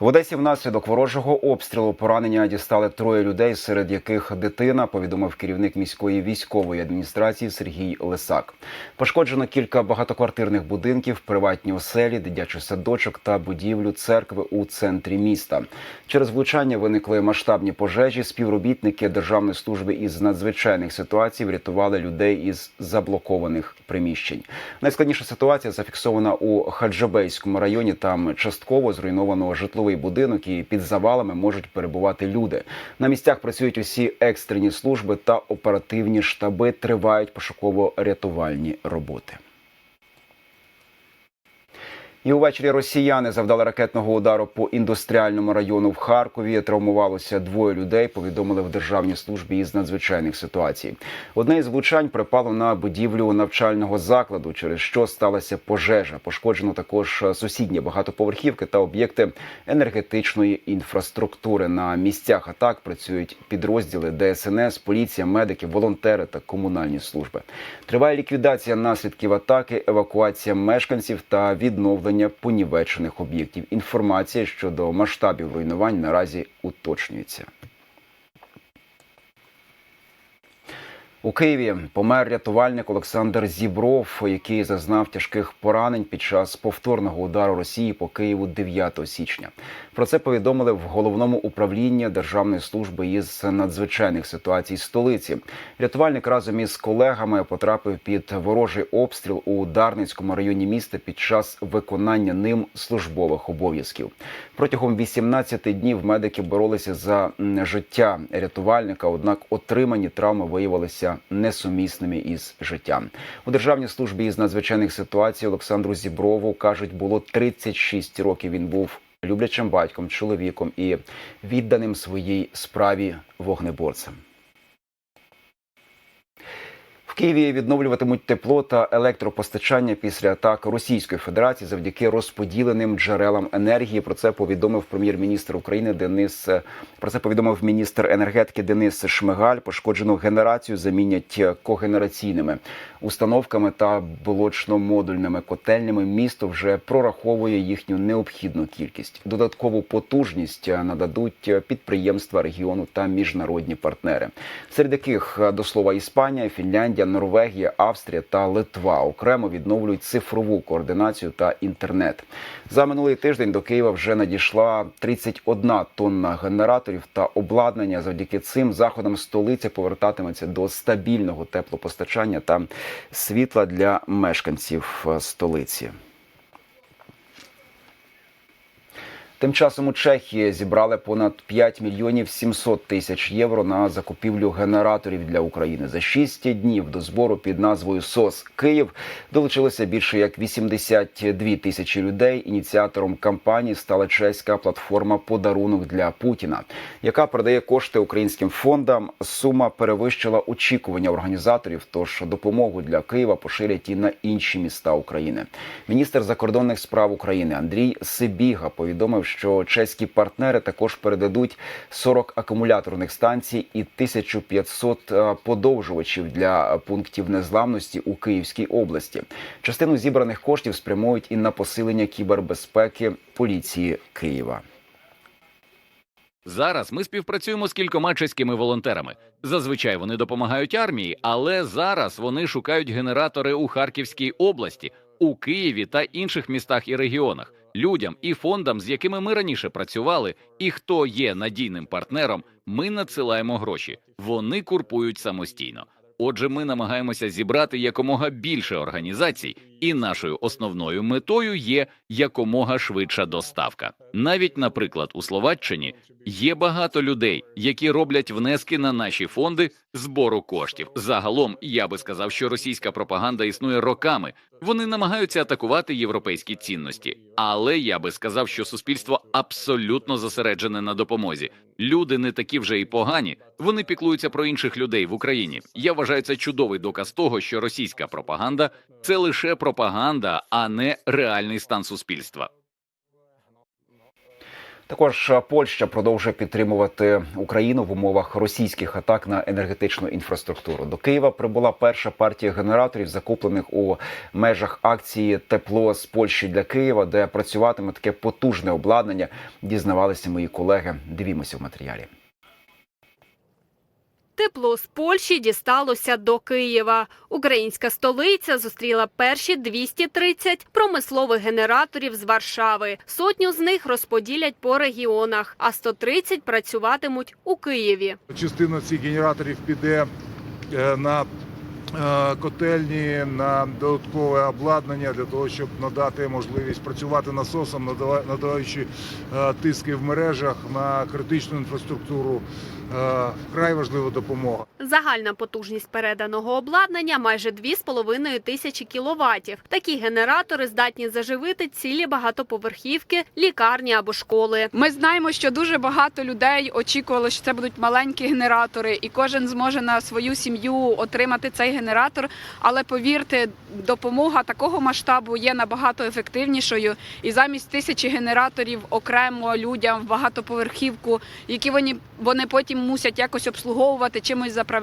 В Одесі внаслідок ворожого обстрілу поранення дістали троє людей, серед яких дитина, повідомив керівник міської військової адміністрації Сергій Лисак. Пошкоджено кілька багатоквартирних будинків, приватні оселі, дитячий садочок та будівлю церкви у центрі міста. Через влучання виникли масштабні пожежі. Співробітники Державної служби із надзвичайних ситуацій врятували людей із заблокованих приміщень. Найскладніша ситуація зафіксована у Хаджабейському районі. Там частково зруйновано житловий будинок, і під завалами можуть перебувати люди. На місцях працюють усі екстрені служби та оперативні штаби. Тривають пошуково-рятувальні роботи. І увечері росіяни завдали ракетного удару по індустріальному району в Харкові. Травмувалося двоє людей. Повідомили в державній службі із надзвичайних ситуацій. Одне із влучань припало на будівлю навчального закладу, через що сталася пожежа. Пошкоджено також сусідні багатоповерхівки та об'єкти енергетичної інфраструктури. На місцях атак працюють підрозділи ДСНС, поліція, медики, волонтери та комунальні служби. Триває ліквідація наслідків атаки, евакуація мешканців та відновлення понівечених об'єктів. Інформація щодо масштабів руйнувань наразі уточнюється. У Києві помер рятувальник Олександр Зібров, який зазнав тяжких поранень під час повторного удару Росії по Києву 9 січня. Про це повідомили в головному управлінні Державної служби із надзвичайних ситуацій столиці. Рятувальник разом із колегами потрапив під ворожий обстріл у Дарницькому районі міста під час виконання ним службових обов'язків. Протягом 18 днів медики боролися за життя рятувальника однак отримані травми виявилися несумісними із життям. У державній службі із надзвичайних ситуацій Олександру Зіброву кажуть, було 36 років. Він був люблячим батьком, чоловіком і відданим своїй справі вогнеборцем. Києві відновлюватимуть тепло та електропостачання після атак Російської Федерації завдяки розподіленим джерелам енергії. Про це повідомив прем'єр-міністр України Денис. Про це повідомив міністр енергетики Денис Шмигаль. Пошкоджену генерацію замінять когенераційними установками та болочно-модульними котельнями. Місто вже прораховує їхню необхідну кількість. Додаткову потужність нададуть підприємства регіону та міжнародні партнери, серед яких до слова Іспанія, Фінляндія. Норвегія, Австрія та Литва окремо відновлюють цифрову координацію та інтернет. За минулий тиждень до Києва вже надійшла 31 тонна генераторів та обладнання. Завдяки цим заходам столиця повертатиметься до стабільного теплопостачання та світла для мешканців столиці. Тим часом у Чехії зібрали понад 5 мільйонів 700 тисяч євро на закупівлю генераторів для України. За 6 днів до збору під назвою СОС Київ долучилося більше як 82 тисячі людей. Ініціатором кампанії стала чеська платформа Подарунок для Путіна, яка передає кошти українським фондам. Сума перевищила очікування організаторів. Тож допомогу для Києва поширять і на інші міста України. Міністр закордонних справ України Андрій Сибіга повідомив що чеські партнери також передадуть 40 акумуляторних станцій і 1500 подовжувачів для пунктів незламності у Київській області. Частину зібраних коштів спрямують і на посилення кібербезпеки поліції Києва. Зараз ми співпрацюємо з кількома чеськими волонтерами. Зазвичай вони допомагають армії, але зараз вони шукають генератори у Харківській області, у Києві та інших містах і регіонах. Людям і фондам, з якими ми раніше працювали, і хто є надійним партнером, ми надсилаємо гроші. Вони курпують самостійно. Отже, ми намагаємося зібрати якомога більше організацій, і нашою основною метою є якомога швидша доставка. Навіть, наприклад, у Словаччині є багато людей, які роблять внески на наші фонди збору коштів. Загалом я би сказав, що російська пропаганда існує роками. Вони намагаються атакувати європейські цінності, але я би сказав, що суспільство абсолютно зосереджене на допомозі. Люди не такі вже і погані. Вони піклуються про інших людей в Україні. Я вважаю це чудовий доказ того, що російська пропаганда це лише пропаганда, а не реальний стан суспільства. Також е, Польща продовжує підтримувати Україну в умовах російських атак на енергетичну інфраструктуру. До Києва прибула перша партія генераторів, закуплених у межах акції Тепло з Польщі для Києва, де працюватиме таке потужне обладнання. Дізнавалися мої колеги. Дивімося в матеріалі. Тепло з Польщі дісталося до Києва. Українська столиця зустріла перші 230 промислових генераторів з Варшави. Сотню з них розподілять по регіонах, а 130 працюватимуть у Києві. Частина цих генераторів піде е, на котельні, на додаткове обладнання для того, щоб надати можливість працювати насосом, надаючи е, тиски в мережах на критичну інфраструктуру. Край Вкрай важлива допомога. Загальна потужність переданого обладнання майже 2,5 тисячі кіловатів. Такі генератори здатні заживити цілі багатоповерхівки, лікарні або школи. Ми знаємо, що дуже багато людей очікувало, що це будуть маленькі генератори, і кожен зможе на свою сім'ю отримати цей генератор. Але повірте, допомога такого масштабу є набагато ефективнішою. І замість тисячі генераторів окремо людям в багатоповерхівку, які вони, потім мусять якось обслуговувати, чимось заправляти.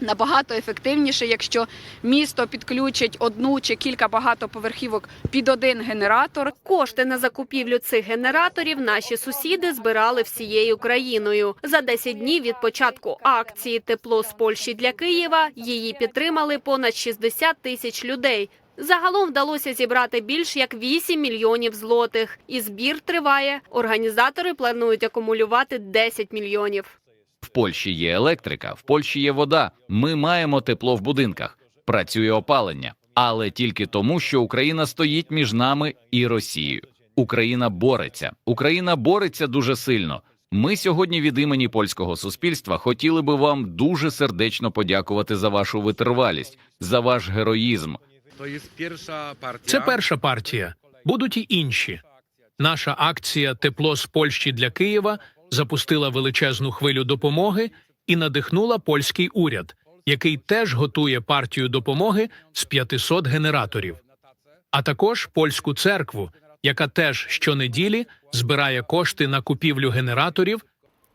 Набагато ефективніше, якщо місто підключить одну чи кілька багатоповерхівок під один генератор, Кошти на закупівлю цих генераторів наші сусіди збирали всією країною. За 10 днів від початку акції Тепло з Польщі для Києва її підтримали понад 60 тисяч людей. Загалом вдалося зібрати більш як 8 мільйонів злотих. І збір триває. Організатори планують акумулювати 10 мільйонів. В Польщі є електрика, в Польщі є вода. Ми маємо тепло в будинках, працює опалення, але тільки тому, що Україна стоїть між нами і Росією. Україна бореться. Україна бореться дуже сильно. Ми сьогодні від імені польського суспільства хотіли би вам дуже сердечно подякувати за вашу витривалість, за ваш героїзм. Це перша партія. Будуть і інші. Наша акція Тепло з Польщі для Києва запустила величезну хвилю допомоги і надихнула польський уряд, який теж готує партію допомоги з 500 генераторів, а також польську церкву, яка теж щонеділі збирає кошти на купівлю генераторів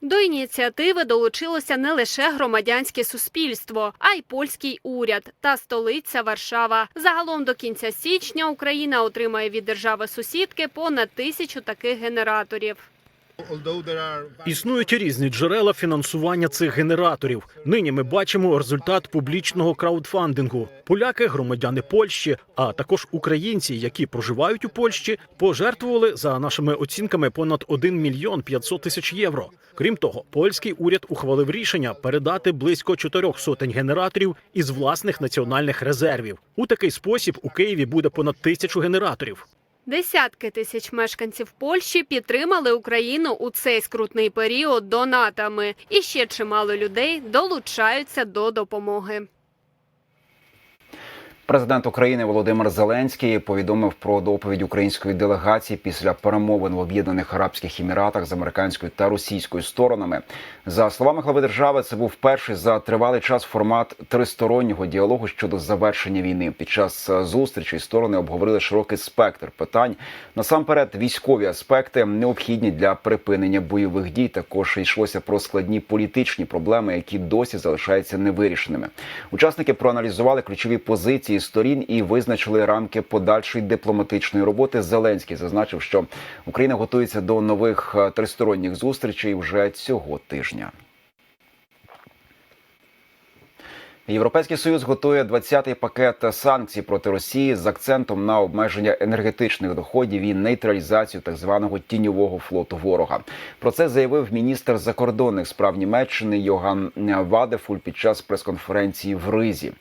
До ініціативи долучилося не лише громадянське суспільство, а й польський уряд та столиця Варшава. Загалом до кінця січня Україна отримає від держави сусідки понад тисячу таких генераторів. Існують різні джерела фінансування цих генераторів. Нині ми бачимо результат публічного краудфандингу. Поляки, громадяни Польщі, а також українці, які проживають у Польщі, пожертвували за нашими оцінками понад 1 мільйон 500 тисяч євро. Крім того, польський уряд ухвалив рішення передати близько чотирьох сотень генераторів із власних національних резервів. У такий спосіб у Києві буде понад тисячу генераторів. Десятки тисяч мешканців Польщі підтримали Україну у цей скрутний період донатами, і ще чимало людей долучаються до допомоги. Президент України Володимир Зеленський повідомив про доповідь української делегації після перемовин в Об'єднаних Арабських Еміратах з американською та російською сторонами. За словами глави держави, це був перший за тривалий час формат тристороннього діалогу щодо завершення війни. Під час зустрічі сторони обговорили широкий спектр питань. Насамперед, військові аспекти необхідні для припинення бойових дій. Також йшлося про складні політичні проблеми, які досі залишаються невирішеними. Учасники проаналізували ключові позиції сторін і визначили рамки подальшої дипломатичної роботи. Зеленський зазначив, що Україна готується до нових е, тристоронніх зустрічей вже цього тижня. Європейський союз готує 20-й пакет санкцій проти Росії з акцентом на обмеження енергетичних доходів і нейтралізацію так званого тіньового флоту ворога. Про це заявив міністр закордонних справ Німеччини Йоган Вадефуль під час прес-конференції в Ризі.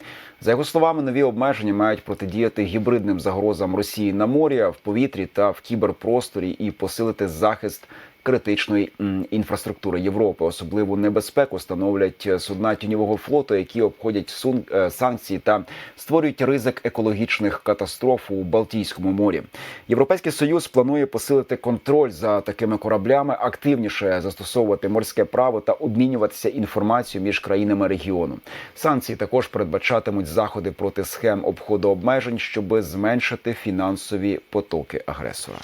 За його словами, нові обмеження мають протидіяти гібридним загрозам Росії на морі, в повітрі та в кіберпросторі і посилити захист критичної інфраструктури Європи. Особливу небезпеку становлять судна тіньового флоту, які обходять сун- е, санкції та створюють ризик екологічних катастроф у Балтійському морі. Європейський союз планує посилити контроль за такими кораблями, активніше застосовувати морське право та обмінюватися інформацією між країнами регіону. Санкції також передбачатимуть заходи проти схем обходу обмежень, щоб зменшити фінансові потоки агресора.